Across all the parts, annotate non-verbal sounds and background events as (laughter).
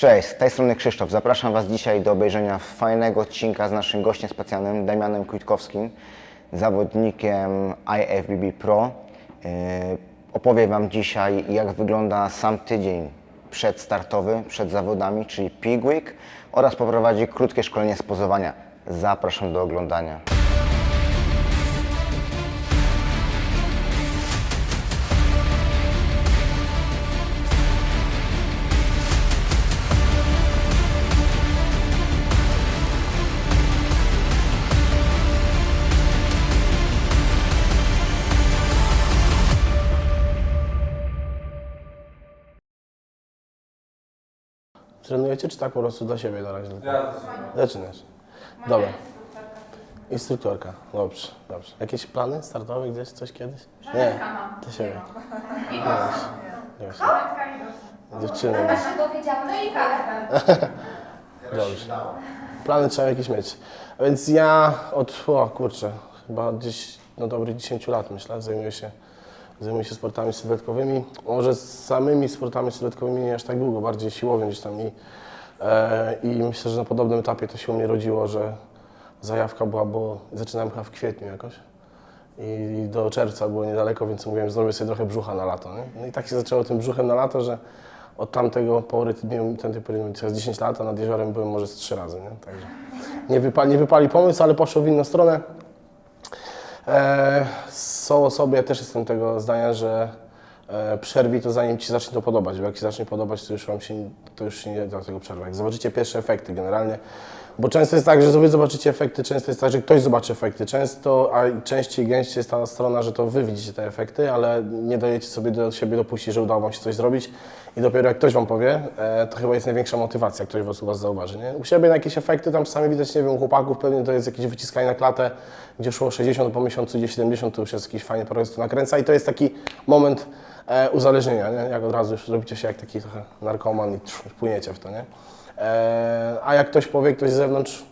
Cześć, z tej strony Krzysztof. Zapraszam Was dzisiaj do obejrzenia fajnego odcinka z naszym gościem specjalnym Damianem Kwitkowskim, zawodnikiem IFBB Pro. Yy, Opowie Wam dzisiaj, jak wygląda sam tydzień przedstartowy, przed zawodami, czyli Pig Week oraz poprowadzi krótkie szkolenie z pozowania. Zapraszam do oglądania. Trenujecie czy tak po prostu dla siebie na razie? Ja Zaczynasz. Dobra. Instruktorka. Dobrze, dobrze. Jakieś plany startowe gdzieś, coś kiedyś? Nie. Dla siebie. Nie wiem. Dziewczyny. Ja się dowiedziałam, no i kawę. (laughs) Dobrze. Plany trzeba jakieś mieć. A więc ja od, o kurczę, chyba gdzieś no dobrych 10 lat myślę, zajmuję się, zajmuję się sportami sylwetkowymi. Może z samymi sportami sylwetkowymi nie aż tak długo, bardziej siłowym gdzieś tam i, e, i myślę, że na podobnym etapie to się u mnie rodziło, że zajawka była, bo zaczynałem chyba w kwietniu jakoś. I do czerwca było niedaleko, więc mówiłem, zrobię sobie trochę brzucha na lato. Nie? No i tak się zaczęło tym brzuchem na lato, że od tamtego pory, miałem ten tej pory teraz 10 lat, a nad jeziorem byłem może z 3 razy. Nie? Także nie, wypali, nie wypali pomysł, ale poszło w inną stronę. E, są osoby, ja też jestem tego zdania, że e, przerwij to zanim Ci zacznie to podobać, bo jak Ci zacznie podobać, to już Wam się, to już się nie da tego przerwać. Zobaczycie pierwsze efekty generalnie, bo często jest tak, że Wy zobaczycie efekty, często jest tak, że ktoś zobaczy efekty, często, a częściej gęściej jest ta strona, że to Wy widzicie te efekty, ale nie dajecie sobie do siebie dopuścić, że udało Wam się coś zrobić i dopiero jak ktoś Wam powie, e, to chyba jest największa motywacja, ktoś was u Was zauważy, nie? U siebie na jakieś efekty, tam czasami widać, nie wiem, u chłopaków pewnie to jest jakieś wyciskanie na klatę, gdzie szło 60, po miesiącu idzie 70, to już jest jakiś fajny progres, to nakręca i to jest taki moment e, uzależnienia, nie? Jak od razu już robicie się jak taki trochę narkoman i płyniecie w to, nie? E, a jak ktoś powie, ktoś z zewnątrz,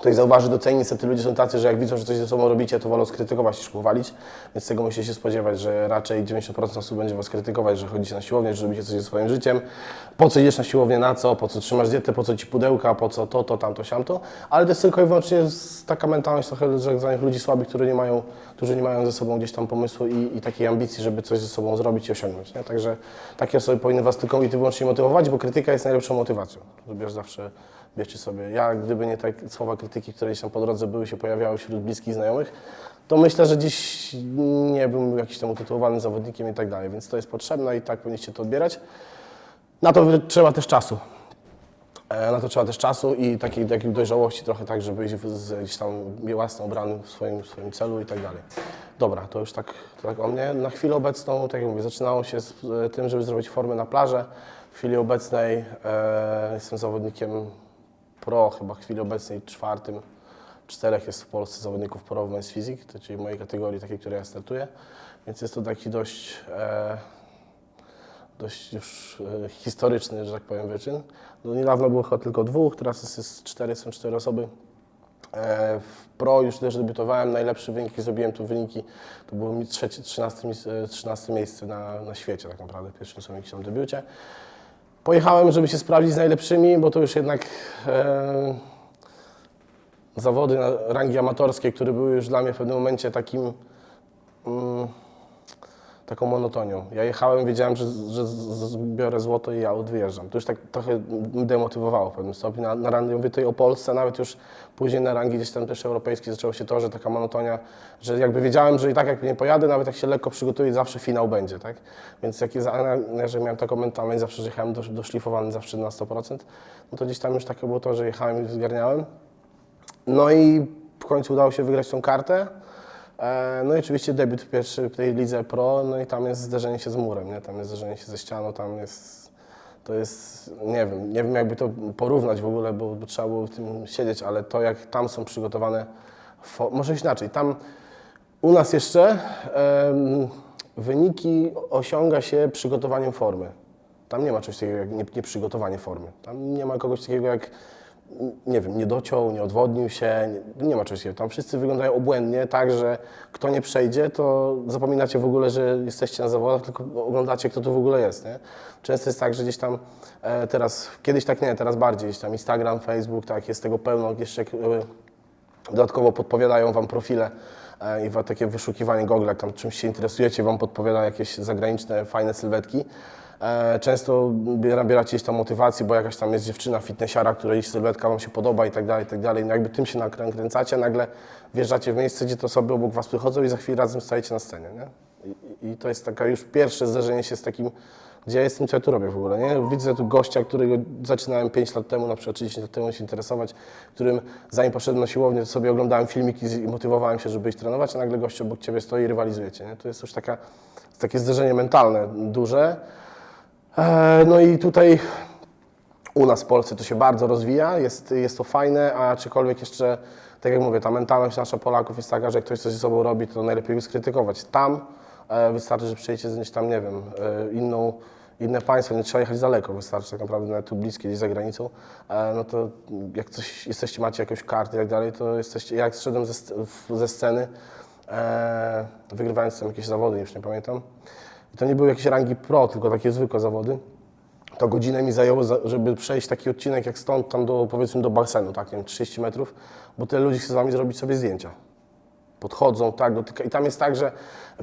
ktoś zauważy, doceni, niestety ludzie są tacy, że jak widzą, że coś ze sobą robicie, to wolą skrytykować niż pochwalić, więc tego musicie się spodziewać, że raczej 90% osób będzie was krytykować, że chodzicie na siłownię, że robicie coś ze swoim życiem, po co idziesz na siłownię, na co, po co trzymasz dietę, po co ci pudełka, po co to, to, tamto, siamto, ale to jest tylko i wyłącznie taka mentalność trochę że zwanych ludzi słabych, którzy nie mają, którzy nie mają ze sobą gdzieś tam pomysłu i, i takiej ambicji, żeby coś ze sobą zrobić i osiągnąć, nie? Także takie osoby powinny was tylko i wyłącznie motywować, bo krytyka jest najlepszą motywacją, żebyś zawsze Bierzcie sobie. Ja, gdyby nie te słowa krytyki, które gdzieś tam po drodze były, się pojawiały wśród bliskich znajomych, to myślę, że dziś nie bym jakiś tam utytułowanym zawodnikiem i tak dalej, więc to jest potrzebne i tak powinniście to odbierać. Na to trzeba też czasu. E, Na to trzeba też czasu i takiej, takiej dojrzałości trochę tak, żeby iść z, gdzieś tam własny obrany w swoim, swoim celu i tak dalej. Dobra, to już tak, to tak o mnie. Na chwilę obecną, tak jak mówię, zaczynało się z e, tym, żeby zrobić formę na plażę. W chwili obecnej e, jestem zawodnikiem pro, chyba w chwili obecnej czwartym, czterech jest w Polsce zawodników pro w Men's Physique, czyli w mojej kategorii takiej, której ja startuję, więc jest to taki dość, e, dość już e, historyczny, że tak powiem, wyczyn. No, niedawno było chyba tylko dwóch, teraz jest, jest cztery, są cztery osoby. E, W pro już też debiutowałem, najlepszy wynik, jaki zrobiłem, to wyniki, to było mi trzecie, 13, mis- e, 13 miejsce na, na świecie tak naprawdę, pierwszym swoim debiucie. Pojechałem, żeby się sprawdzić z najlepszymi, bo to już jednak e, zawody rangi amatorskiej, które były już dla mnie w pewnym momencie takim mm, taką monotonią. Ja jechałem, wiedziałem, że, że z- z- biorę złoto i ja odwyjeżdżam. To już tak trochę demotywowało w pewnym stopniu. Na, na rangi, mówię tutaj o Polsce, nawet już później na rangi gdzieś tam też europejskiej zaczęło się to, że taka monotonia, że jakby wiedziałem, że i tak jak nie pojadę, nawet jak się lekko przygotuję, zawsze finał będzie, tak? Więc jak że miałem taką mentalność, zawsze jechałem do, doszlifowany zawsze na 100%, no to gdzieś tam już takie było to, że jechałem i zgarniałem. No i w końcu udało się wygrać tą kartę. E, No i oczywiście debiut w pierwszej w tej lidze pro, no i tam jest zderzenie się z murem, nie? Tam jest zderzenie się ze ścianą, tam jest, to jest, nie wiem, nie wiem jakby to porównać w ogóle, bo, bo trzeba było w tym siedzieć, ale to jak tam są przygotowane, może inaczej, tam u nas jeszcze em, wyniki osiąga się przygotowaniem formy. Tam nie ma czegoś takiego jak nie- nieprzygotowanie formy. Tam nie ma kogoś takiego jak nie wiem, nie dociął, nie odwodnił się, nie, nie ma czegoś takiego. Tam wszyscy wyglądają obłędnie, tak, że kto nie przejdzie, to zapominacie w ogóle, że jesteście na zawodach, tylko oglądacie, kto to w ogóle jest, nie? Często jest tak, że gdzieś tam e, teraz, kiedyś tak nie, teraz bardziej, gdzieś tam Instagram, Facebook, tak, jest tego pełno, jeszcze e, Dodatkowo podpowiadają Wam profile e, i takie wyszukiwanie Google, jak tam czymś się interesujecie, Wam podpowiada jakieś zagraniczne, fajne sylwetki. E, Często nabieracie gdzieś tam motywacji, bo jakaś tam jest dziewczyna fitnessiara, której sylwetka Wam się podoba i tak dalej, i tak dalej. No jakby tym się nakręcacie, nagle wjeżdżacie w miejsce, gdzie te osoby obok Was przychodzą i za chwilę razem stajecie na scenie, nie? I, I to jest taka już pierwsze zderzenie się z takim, gdzie ja jestem, co ja tu robię w ogóle, nie? Widzę tu gościa, którego zaczynałem 5 lat temu, na przykład 30 lat temu się interesować, którym zanim poszedłem na siłownię, to sobie oglądałem filmiki i motywowałem się, żeby iść trenować, a nagle gość obok Ciebie stoi i rywalizujecie, nie? To jest już taka, takie zderzenie mentalne duże. E, No i tutaj u nas w Polsce to się bardzo rozwija, jest, jest to fajne, a aczkolwiek jeszcze, tak jak mówię, ta mentalność nasza Polaków jest taka, że jak ktoś coś ze sobą robi, to najlepiej go skrytykować. Tam e, wystarczy, że przyjedziecie gdzieś tam, nie wiem, e, inną, inne państwo, nie trzeba jechać daleko, wystarczy tak naprawdę nawet tu bliskie, gdzieś za granicą, no to jak coś, jesteście, macie jakąś kartę i tak dalej, to jesteście, ja jak zszedłem ze, ze sceny, wygrywając tam jakieś zawody, już nie pamiętam, i to nie były jakieś rangi pro, tylko takie zwykłe zawody, to godzinę mi zajęło, za- żeby przejść taki odcinek jak stąd tam do, powiedzmy do basenu, tak, nie wiem, 30 metrów, bo tyle ludzi chce z wami zrobić sobie zdjęcia. Podchodzą, tak, dotyka. I tam jest tak, że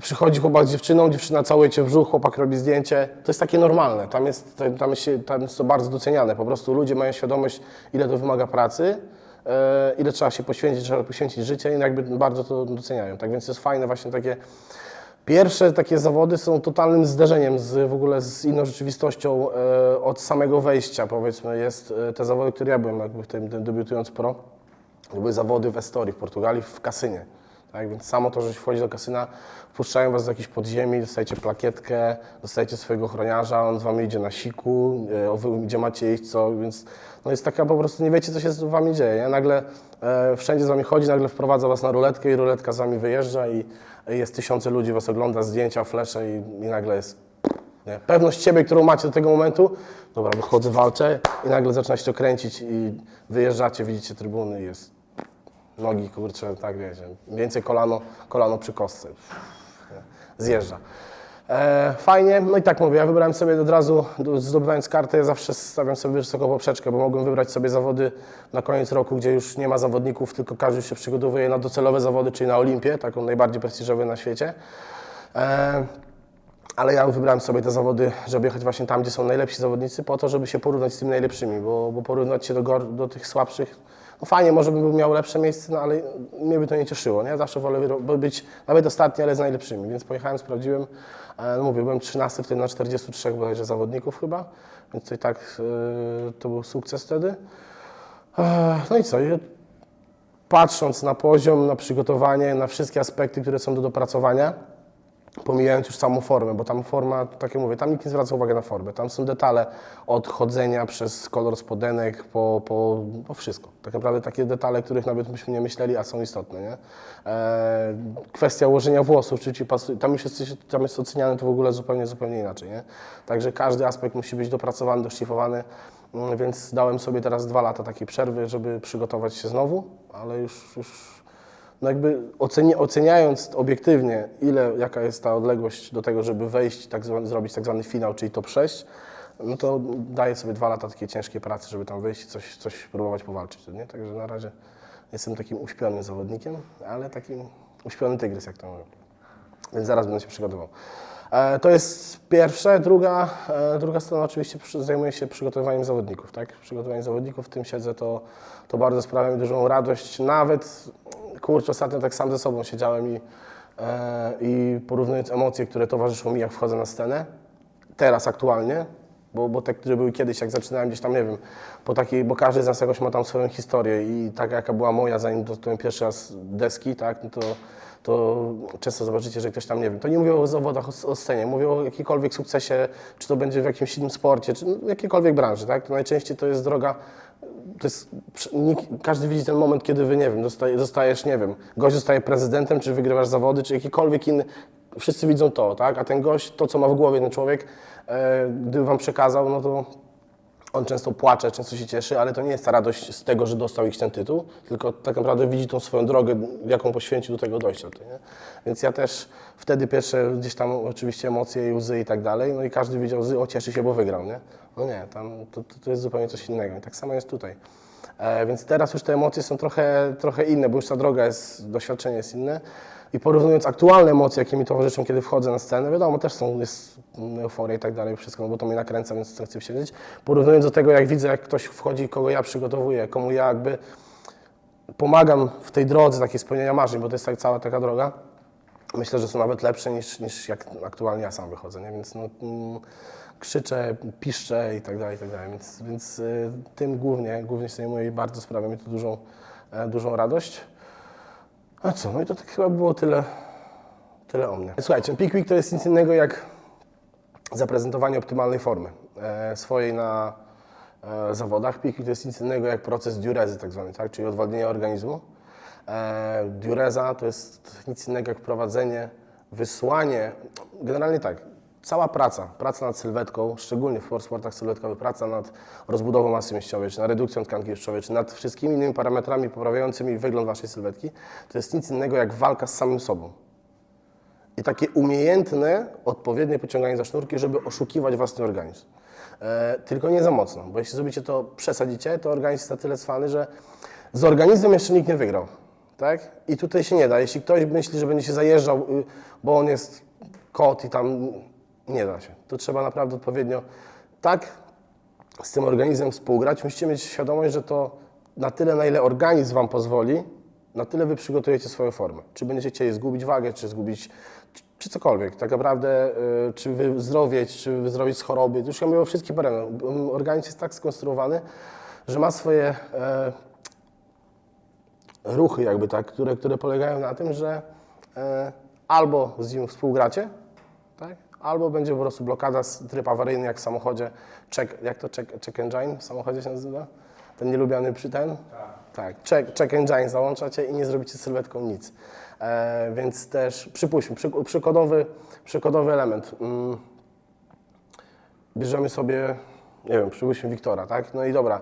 przychodzi chłopak z dziewczyną, dziewczyna całuje cię w brzuch, chłopak robi zdjęcie. To jest takie normalne. Tam jest, tam- jest, tam jest to bardzo doceniane. Po prostu ludzie mają świadomość, ile to wymaga pracy, e, ile trzeba się poświęcić, trzeba poświęcić życie i jakby bardzo to doceniają. Tak więc jest fajne właśnie takie Pierwsze takie zawody są totalnym zderzeniem z, w ogóle z inną rzeczywistością e, od samego wejścia, powiedzmy. Jest e, te zawody, które ja byłem jakby w tym, tym debiutując pro, to były zawody w Estorii, w Portugalii, w kasynie. Tak, więc samo to, że wchodzi do kasyna, wpuszczają was do jakiejś podziemi, dostajecie plakietkę, dostajecie swojego ochroniarza, on z wami idzie na siku, e, gdzie macie iść, co, więc no jest taka po prostu, nie wiecie, co się z wami dzieje. Nie? Nagle e, wszędzie z wami chodzi, nagle wprowadza was na ruletkę i ruletka z wami wyjeżdża i i jest tysiące ludzi was ogląda, zdjęcia, flesze i, i nagle jest nie? pewność siebie, którą macie do tego momentu, dobra, wychodzę, walczę i nagle zaczyna się to kręcić i wyjeżdżacie, widzicie trybuny i jest nogi, kurczę, tak wiecie, więcej kolano, kolano przy kostce. Zjeżdża. E, fajnie, no i tak mówię, ja wybrałem sobie od razu, do- zdobywając kartę, ja zawsze stawiam sobie wysoką poprzeczkę, bo mogłem wybrać sobie zawody na koniec roku, gdzie już nie ma zawodników, tylko każdy się przygotowuje na docelowe zawody, czyli na Olimpię, taką najbardziej prestiżową na świecie. E, ale ja wybrałem sobie te zawody, żeby jechać właśnie tam, gdzie są najlepsi zawodnicy, po to, żeby się porównać z tymi najlepszymi, bo, bo porównać się do, do tych słabszych, no fajnie, może bym miał lepsze miejsce, no ale mnie by to nie cieszyło, nie? Zawsze wolę być nawet ostatni, ale z najlepszymi, więc pojechałem, sprawdziłem, e, no mówię, byłem 13 wtedy na 43 bodajże zawodników chyba, więc to i tak e, to był sukces wtedy. E, no i co, patrząc na poziom, na przygotowanie, na wszystkie aspekty, które są do dopracowania, pomijając już samą formę, bo tam forma, tak jak mówię, tam nikt nie zwraca uwagi na formę. Tam są detale od chodzenia przez kolor spodenek po, po, po wszystko. Tak naprawdę takie detale, których nawet byśmy nie myśleli, a są istotne. Nie? E, kwestia ułożenia włosów, czy ci pasuje, tam już jest, tam jest oceniane to w ogóle zupełnie, zupełnie inaczej. Nie? Także każdy aspekt musi być dopracowany, doszlifowany, Mm, więc dałem sobie teraz dwa lata takiej przerwy, żeby przygotować się znowu, ale już, już no jakby oceni, oceniając obiektywnie, ile, jaka jest ta odległość do tego, żeby wejść, tak zrobić tak zwany finał, czyli top 6, no to daję sobie dwa lata takiej ciężkiej pracy, żeby tam wejść i coś, coś próbować powalczyć. Nie? Także na razie jestem takim uśpionym zawodnikiem, ale takim uśpiony tygrys, jak to mówią. Więc zaraz będę się przygotował. E, To jest pierwsze. Druga, e, druga strona oczywiście zajmuje się przygotowaniem zawodników. Tak? Przygotowanie zawodników, w tym siedzę, to, to bardzo sprawia mi dużą radość. Nawet, kurczę, ostatnio tak sam ze sobą siedziałem i, e, i porównując emocje, które towarzyszą mi, jak wchodzę na scenę, teraz aktualnie, bo, bo te, które były kiedyś, jak zaczynałem gdzieś tam, nie wiem, po takiej, bo każdy z nas jakoś ma tam swoją historię i taka jaka była moja, zanim dotknąłem pierwszy raz deski, tak, no to, to często zobaczycie, że ktoś tam, nie wiem, to nie mówię o zawodach, o, o scenie, mówię o jakikolwiek sukcesie, czy to będzie w jakimś innym sporcie, czy w jakiejkolwiek branży, tak, to najczęściej to jest droga, to jest, każdy widzi ten moment, kiedy wy, nie wiem, zostajesz, nie wiem, gość zostaje prezydentem, czy wygrywasz zawody, czy jakikolwiek inny, wszyscy widzą to, tak, a ten gość, to co ma w głowie ten człowiek, e, gdyby wam przekazał, no to On często płacze, często się cieszy, ale to nie jest ta radość z tego, że dostał jakiś ten tytuł, tylko tak naprawdę widzi tą swoją drogę, jaką poświęcił do tego dojścia. Nie? Więc ja też wtedy pierwsze gdzieś tam oczywiście emocje i łzy i tak dalej, no i każdy wiedział, że o cieszy się, bo wygrał, nie? No nie, tam to, to, to jest zupełnie coś innego i tak samo jest tutaj. E, więc teraz już te emocje są trochę, trochę inne, bo już ta droga jest, doświadczenie jest inne. I porównując aktualne emocje, jakie mi towarzyszą, kiedy wchodzę na scenę, wiadomo, też są, jest euforia i tak dalej, wszystko, no bo to mnie nakręca, więc chcę siedzieć. Porównując do tego, jak widzę, jak ktoś wchodzi, kogo ja przygotowuję, komu ja jakby pomagam w tej drodze takiej spełnienia marzeń, bo to jest tak cała taka droga, myślę, że są nawet lepsze niż, niż jak aktualnie ja sam wychodzę, nie? więc no, mm, krzyczę, piszczę i tak dalej, i tak dalej, więc, więc y, tym głównie, głównie się zajmuję i bardzo sprawia mi to dużą, e, dużą radość. A co, no i to tak chyba było tyle, tyle o mnie. Słuchajcie, Peak Week to jest nic innego jak zaprezentowanie optymalnej formy e, swojej na e, zawodach. Peak Week to jest nic innego jak proces diurezy tak zwany, tak? czyli odwodnienia organizmu. E, diureza to jest nic innego jak prowadzenie, wysłanie, generalnie tak, cała praca, praca nad sylwetką, szczególnie w sportach sylwetkowych, praca nad rozbudową masy mięśniowej, czy nad redukcją tkanki tłuszczowej, czy nad wszystkimi innymi parametrami poprawiającymi wygląd Waszej sylwetki, to jest nic innego jak walka z samym sobą. I takie umiejętne, odpowiednie pociąganie za sznurki, żeby oszukiwać własny organizm. E, tylko nie za mocno, bo jeśli zrobicie to, przesadzicie, to organizm jest na tyle cwany, że z organizmem jeszcze nikt nie wygrał. Tak? I tutaj się nie da. Jeśli ktoś myśli, że będzie się zajeżdżał, y, bo on jest kot i tam nie da się. To trzeba naprawdę odpowiednio tak z tym organizmem współgrać. Musicie mieć świadomość, że to na tyle, na ile organizm Wam pozwoli, na tyle Wy przygotujecie swoją formę. Czy będziecie chcieli zgubić wagę, czy zgubić, czy, czy cokolwiek. Tak naprawdę, y, czy wyzdrowieć, czy wyzdrowieć z choroby. Już ja mówię o wszystkich parametrach. Organizm jest tak skonstruowany, że ma swoje e, ruchy jakby tak, które, które polegają na tym, że e, albo z nim współgracie? Albo będzie po prostu blokada, tryb awaryjny jak w samochodzie, check, jak to check, check engine w samochodzie się nazywa? Ten nielubiany przy ten? Tak. check, check engine załączacie i nie zrobicie z sylwetką nic. E, więc też przypuśćmy, przy, przykładowy, przykładowy element. Mm, bierzemy sobie, nie wiem, przypuśćmy Wiktora, tak? No i dobra,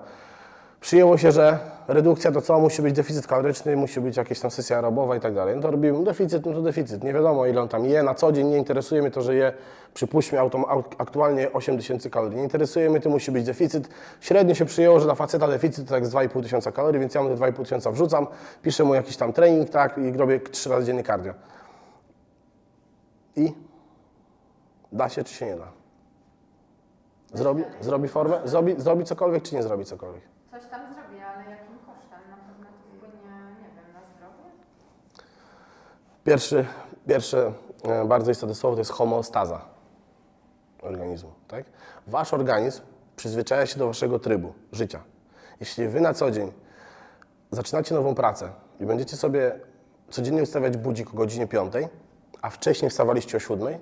przyjęło się, że redukcja to co? Musi być deficyt kaloryczny, musi być jakaś tam sesja aerobowa i tak dalej. No to robimy deficyt, no to deficyt. Nie wiadomo ile on tam je na co dzień, nie interesuje mnie to, że je, przypuśćmy, autom, au- aktualnie 8 tysięcy kalorii. Nie interesuje mnie, to musi być deficyt. Średnio się przyjęło, że dla faceta deficyt to tak z 2,5 tysiąca kalorii, więc ja mu te 2,5 tysiąca wrzucam, piszę mu jakiś tam trening, tak, i robię 3 razy dziennie cardio. I da się czy się nie da? Zrobi, zrobi formę? Zrobi, zrobi cokolwiek czy nie zrobi cokolwiek? Coś tam zrobię, ale jakim kosztem? Na pewno to wpłynie, nie wiem, na zdrowie? Pierwszy, pierwsze e, bardzo istotne słowo to jest homeostaza organizmu. Tak? Wasz organizm przyzwyczaja się do waszego trybu życia. Jeśli wy na co dzień zaczynacie nową pracę i będziecie sobie codziennie ustawiać budzik o godzinie 5, a wcześniej wstawaliście o 7,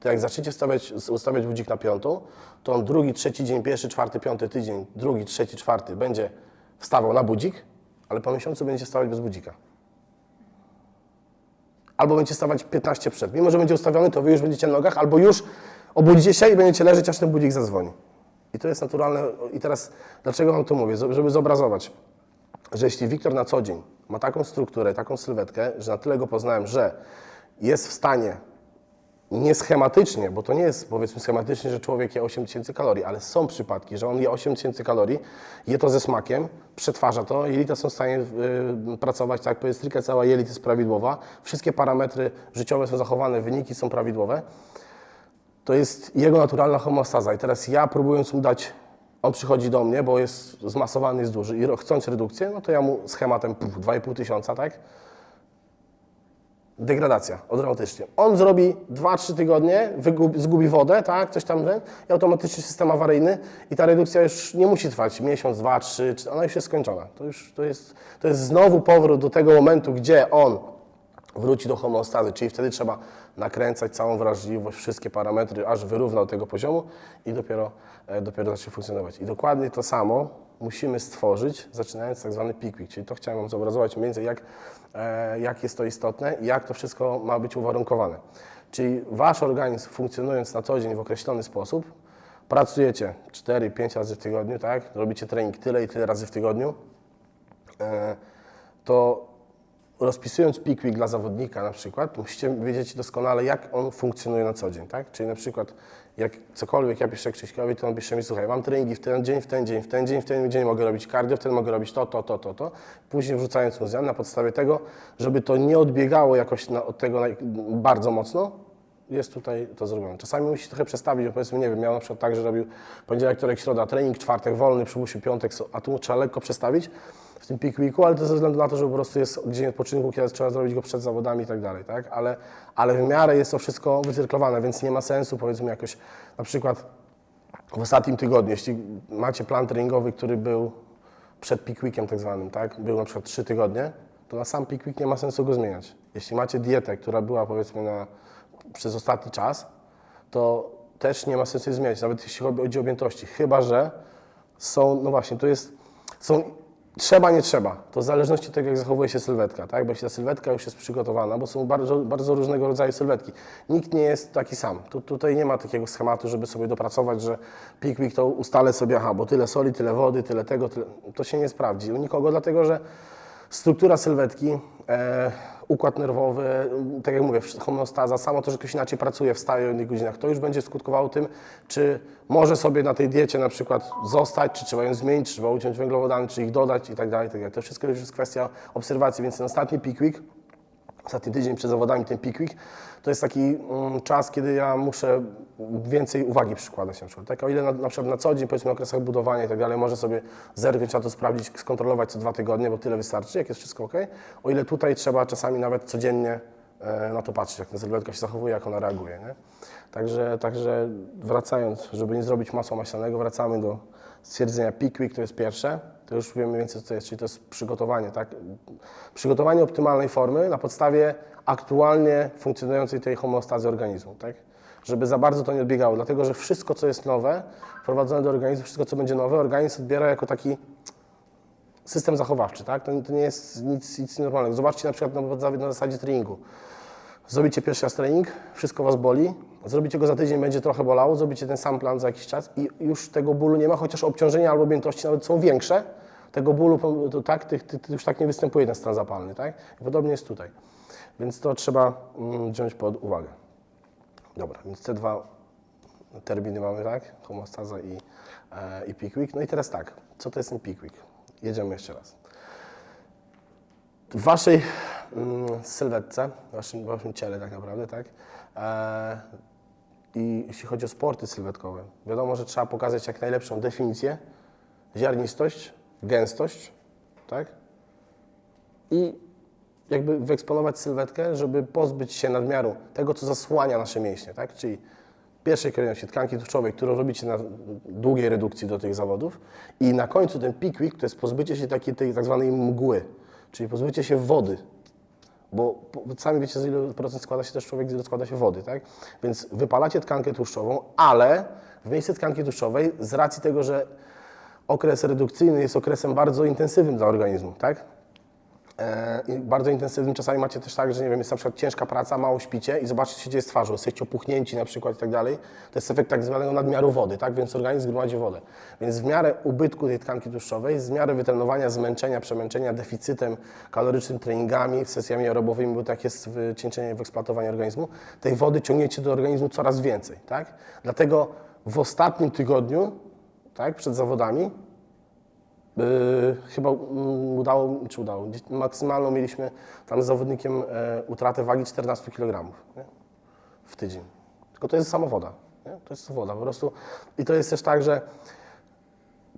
to jak zaczniecie stawiać, ustawiać budzik na piątą, to on drugi, trzeci dzień, pierwszy, czwarty, piąty tydzień, drugi, trzeci, czwarty będzie wstawał na budzik, ale po miesiącu będziecie stawać bez budzika albo będziecie stawać 15 przed. Mimo, że będzie ustawiony, to wy już będziecie na nogach, albo już obudzicie się i będziecie leżeć, aż ten budzik zadzwoni. I to jest naturalne. I teraz, dlaczego wam to mówię? Żeby zobrazować, że jeśli Wiktor na co dzień ma taką strukturę, taką sylwetkę, że na tyle go poznałem, że jest w stanie nie schematycznie, bo to nie jest powiedzmy schematycznie, że człowiek je 8 tysięcy kalorii, ale są przypadki, że on je 8 tysięcy kalorii, je to ze smakiem, przetwarza to, jelita są w stanie y, pracować, tak, perystryka cała jelit jest prawidłowa, wszystkie parametry życiowe są zachowane, wyniki są prawidłowe. To jest jego naturalna homeostaza i teraz ja próbując mu dać, on przychodzi do mnie, bo jest zmasowany, jest duży i chcąc redukcję, no to ja mu schematem puf, 2,5 tysiąca, tak? Degradacja, automatycznie. On zrobi 2-3 tygodnie, wygubi, zgubi wodę, tak, coś tam, i automatycznie system awaryjny i ta redukcja już nie musi trwać miesiąc, dwa, trzy, ona już jest skończona. To już to jest, to jest znowu powrót do tego momentu, gdzie on wróci do homeostazy, czyli wtedy trzeba nakręcać całą wrażliwość, wszystkie parametry, aż wyrówna do tego poziomu i dopiero, e, dopiero zacznie funkcjonować. I dokładnie to samo musimy stworzyć, zaczynając tak zwany week, czyli to chciałem Wam zobrazować mniej więcej, jak, e, jak jest to istotne i jak to wszystko ma być uwarunkowane. Czyli Wasz organizm funkcjonując na co dzień w określony sposób, pracujecie 4-5 razy w tygodniu, tak? Robicie trening tyle i tyle razy w tygodniu, e, to rozpisując peak week dla zawodnika na przykład, musicie wiedzieć doskonale, jak on funkcjonuje na co dzień, tak? Czyli na przykład, jak cokolwiek ja piszę Krzyśkowi, to on pisze mi, słuchaj, mam treningi w ten dzień, w ten dzień, w ten dzień, w ten dzień mogę robić cardio, w ten mogę robić to, to, to, to, to. Później wrzucając mu zmian na podstawie tego, żeby to nie odbiegało jakoś na, od tego bardzo mocno, jest tutaj to zrobione. Czasami musi trochę przestawić, bo powiedzmy, nie wiem, miał na przykład tak, że robił poniedziałek, wtorek, środa trening, czwartek wolny, przymusił piątek, a tu trzeba lekko przestawić w tym peak weeku, ale to ze względu na to, że po prostu jest dzień odpoczynku, kiedy trzeba zrobić go przed zawodami i tak dalej, tak? Ale, ale w miarę jest to wszystko wycyrklowane, więc nie ma sensu, powiedzmy, jakoś na przykład w ostatnim tygodniu, jeśli macie plan treningowy, który był przed peak weekiem tak zwanym, tak? Był na przykład 3 tygodnie, to na sam peak week nie ma sensu go zmieniać. Jeśli macie dietę, która była powiedzmy na, przez ostatni czas, to też nie ma sensu jej zmieniać, nawet jeśli chodzi o objętości. Chyba, że są, no właśnie, to jest, są, trzeba, nie trzeba. To w zależności od tego, jak zachowuje się sylwetka, tak? Bo jeśli ta sylwetka już jest przygotowana, bo są bardzo, bardzo różnego rodzaju sylwetki. Nikt nie jest taki sam. Tu, tutaj nie ma takiego schematu, żeby sobie dopracować, że pik, to ustalę sobie, aha, bo tyle soli, tyle wody, tyle tego, tyle. To się nie sprawdzi u nikogo, dlatego że struktura sylwetki, e, układ nerwowy, tak jak mówię, homeostaza, samo to, że ktoś inaczej pracuje, wstaje o innych godzinach, to już będzie skutkowało tym, czy może sobie na tej diecie na przykład zostać, czy trzeba ją zmienić, czy trzeba uciąć węglowodany, czy ich dodać i tak dalej, tak. To wszystko już jest kwestia obserwacji, więc ten ostatni week, ostatni tydzień przed zawodami, ten peak week, to jest taki mm, czas, kiedy ja muszę więcej uwagi przykładać na przykład. Tak? O ile na, na przykład na co dzień, powiedzmy na okresach budowania i tak dalej, może sobie zerknąć na to, sprawdzić, skontrolować co dwa tygodnie, bo tyle wystarczy, jak jest wszystko ok. O ile tutaj trzeba czasami nawet codziennie e, na to patrzeć, jak ta sylwetka się zachowuje, jak ona reaguje. Nie? Także, także wracając, żeby nie zrobić masła maślanego, wracamy do stwierdzenia peak week, to jest pierwsze. To już wiemy więcej, co to jest, czyli to jest przygotowanie, tak? Przygotowanie optymalnej formy na podstawie aktualnie funkcjonującej tej homeostazy organizmu, tak? Żeby za bardzo to nie odbiegało, dlatego że wszystko, co jest nowe, wprowadzone do organizmu, wszystko, co będzie nowe, organizm odbiera jako taki system zachowawczy, tak? To, to nie jest nic, nic normalnego. Zobaczcie na przykład na, na zasadzie treningu. Zrobicie pierwszy raz trening, wszystko Was boli, zrobicie go za tydzień, będzie trochę bolało, zrobicie ten sam plan za jakiś czas i już tego bólu nie ma, chociaż obciążenia albo objętości nawet są większe, tego bólu to, tak, tych, ty, ty już tak nie występuje ten stan zapalny, tak? I podobnie jest tutaj. Więc to trzeba mm, wziąć pod uwagę. Dobra, więc te dwa terminy mamy, tak? Homostaza i, e, i peak. No i teraz tak, co to jest ten peak? Jedziemy jeszcze raz. W waszej sylwetce, w waszym, waszym ciele tak naprawdę, tak? E, I jeśli chodzi o sporty sylwetkowe, wiadomo, że trzeba pokazać jak najlepszą definicję, ziarnistość, gęstość, tak? I jakby wyeksponować sylwetkę, żeby pozbyć się nadmiaru tego, co zasłania nasze mięśnie, tak? Czyli pierwszej kolejności tkanki tłuszczowej, którą robicie na długiej redukcji do tych zawodów i na końcu ten peak week to jest pozbycie się takiej tej tak zwanej mgły, czyli pozbycie się wody, bo sami wiecie, z ilu procent składa się też człowiek, z ilu składa się wody, tak? Więc wypalacie tkankę tłuszczową, ale w miejsce tkanki tłuszczowej, z racji tego, że okres redukcyjny jest okresem bardzo intensywnym dla organizmu, tak? E, bardzo intensywnym. Czasami macie też tak, że nie wiem, jest na przykład ciężka praca, mało śpicie i zobaczcie, co się dzieje z twarzą. Jesteście opuchnięci na przykład i tak dalej. To jest efekt tak zwanego nadmiaru wody, tak? Więc organizm gromadzi wodę. Więc w miarę ubytku tej tkanki tłuszczowej, z miarę wytrenowania, zmęczenia, przemęczenia, deficytem kalorycznym, treningami, sesjami aerobowymi, bo tak jest w cieńczeniu i w eksploatowaniu organizmu, tej wody ciągniecie do organizmu coraz więcej, tak? Dlatego w ostatnim tygodniu, tak, przed zawodami, Yy, chyba mm, udało, czy udało, maksymalną mieliśmy tam z zawodnikiem e, utratę wagi 14 kg nie? w tydzień. Tylko to jest sama woda. Nie? To jest woda po prostu. I to jest też tak, że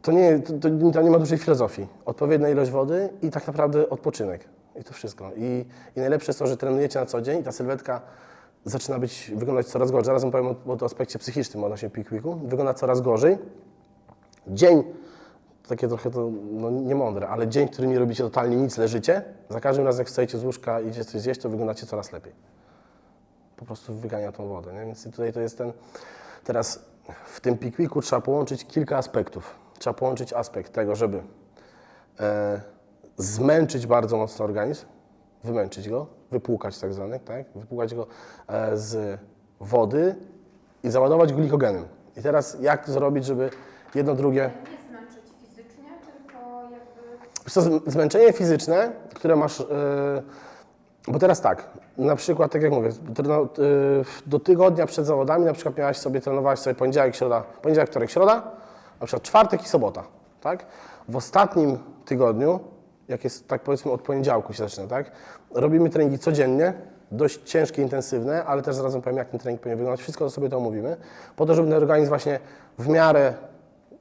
to nie, to, to, to nie ma dużej filozofii. Odpowiednia ilość wody i tak naprawdę odpoczynek. I to wszystko. I, I najlepsze jest to, że trenujecie na co dzień i ta sylwetka zaczyna być, wyglądać coraz gorzej. Zaraz powiem o, o aspekcie psychicznym odnośnie peak weeku. Wygląda coraz gorzej. Dzień takie trochę to no, niemądre, ale dzień, w którym nie robicie totalnie nic, leżycie, za każdym razem jak wstajecie z łóżka i idziecie coś zjeść, to wyglądacie coraz lepiej. Po prostu wygania tą wodę, nie? Więc tutaj to jest ten... Teraz w tym pikwiku trzeba połączyć kilka aspektów. Trzeba połączyć aspekt tego, żeby e, zmęczyć bardzo mocno organizm, wymęczyć go, wypłukać tak zwany, tak? Wypłukać go e, z wody i załadować glikogenem. I teraz jak to zrobić, żeby jedno, drugie... Nie zmęczyć fizycznie, tylko jakby Wiesz co, zmęczenie fizyczne, które masz. Yy, bo teraz tak, na przykład, tak jak mówię, yy, do tygodnia przed zawodami, na przykład miałaś sobie, trenowałaś sobie poniedziałek, środa, poniedziałek, wtorek, środa, na przykład czwartek i sobota, tak? W ostatnim tygodniu, jak jest tak powiedzmy od poniedziałku się zaczyna, tak? Robimy treningi codziennie, dość ciężkie, intensywne, ale też zarazem powiem, jak ten trening powinien wyglądać, wszystko sobie to omówimy, po to, żeby ten organizm właśnie w miarę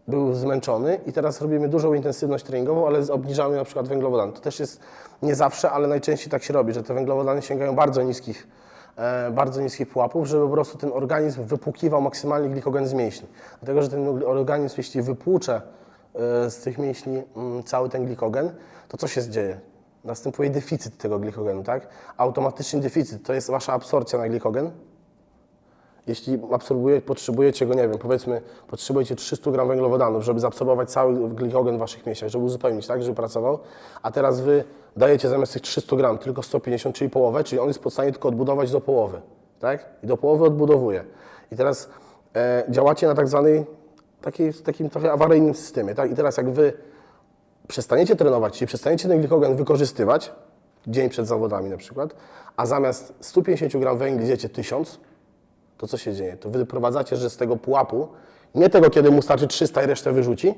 był zmęczony i teraz robimy dużą intensywność treningową, ale obniżamy na przykład węglowodany. To też jest nie zawsze, ale najczęściej tak się robi, że te węglowodany sięgają bardzo niskich, e, bardzo niskich pułapów, żeby po prostu ten organizm wypłukiwał maksymalnie glikogen z mięśni. Dlatego, że ten organizm, jeśli wypłucze e, z tych mięśni mm, cały ten glikogen, to co się dzieje? Następuje deficyt tego glikogenu, tak? Automatyczny deficyt to jest wasza absorpcja na glikogen, jeśli absorbuje, potrzebujecie go, nie wiem, powiedzmy, potrzebujecie 300 gram węglowodanów, żeby zaabsorbować cały glikogen w waszych mięśniach, żeby uzupełnić, tak, żeby pracował, a teraz wy dajecie zamiast tych 300 gram tylko 150, czyli połowę, czyli on jest w stanie tylko odbudować do połowy, tak? I do połowy odbudowuje. I teraz e, działacie na tak zwanej, takiej, takim trochę awaryjnym systemie, tak? I teraz jak wy przestaniecie trenować, czyli przestaniecie ten glikogen wykorzystywać, dzień przed zawodami na przykład, a zamiast 150 gram węgli zjecie 1000, to co się dzieje? To wy wyprowadzacie, że z tego pułapu, nie tego, kiedy mu starczy 300 i resztę wyrzuci,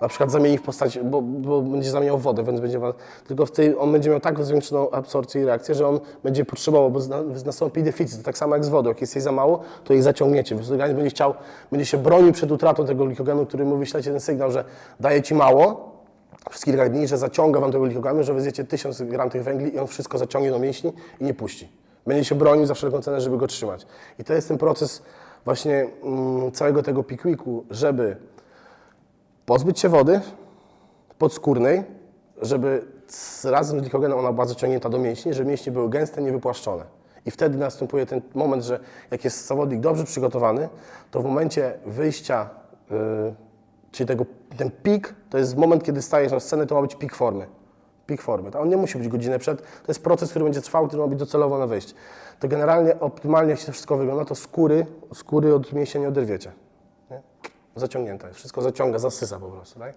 na przykład zamieni w postaci, bo, bo będzie zamieniał wodę, więc będzie, tylko w tej, on będzie miał tak zwiększoną absorpcję i reakcję, że on będzie potrzebował, bo nastąpi deficyt, tak samo jak z wodą, jak jest jej za mało, to jej zaciągniecie, więc organizm będzie chciał, będzie się bronił przed utratą tego glikogenu, który mu wyślecie ten sygnał, że daje ci mało, przez kilka dni, że zaciąga wam tego glikogenu, że wy zjecie 1000 gram tych węgli i on wszystko zaciągnie do mięśni i nie puści. Będzie się bronił za wszelką cenę, żeby go trzymać. I to jest ten proces właśnie mm, całego tego pikwiku, żeby pozbyć się wody podskórnej, żeby razem z glikogenem ona była zaciągnięta do mięśni, żeby mięśnie były gęste, niewypłaszczone. I wtedy następuje ten moment, że jak jest zawodnik dobrze przygotowany, to w momencie wyjścia, yy, czyli tego, ten pik, to jest moment, kiedy stajesz na scenę, to ma być pik formy. Pik formy. To On nie musi być godzinę przed, to jest proces, który będzie trwał, który ma być docelowo na wejście. To generalnie optymalnie, jak się to wszystko wygląda, to skóry, skóry od mięśnia nie oderwiecie. Nie? Zaciągnięta wszystko zaciąga, zasysa po prostu. Tak?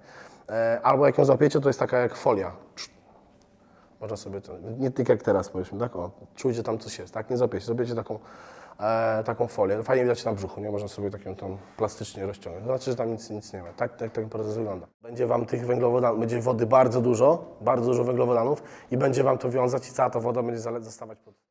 E, albo jak ją złapiecie, to jest taka jak folia. Można sobie to, nie tylko jak teraz powiedzmy, tak? O, czujcie tam coś jest, tak? Nie złapiecie, złapiecie taką, e, taką folię. Fajnie widać na brzuchu, nie? Można sobie taką tam plastycznie rozciągnąć. Znaczy, że tam nic, nic nie ma. Tak, tak ten proces wygląda. Będzie Wam tych węglowodanów, będzie wody bardzo dużo, bardzo dużo węglowodanów i będzie Wam to wiązać i cała ta woda będzie zostawać pod...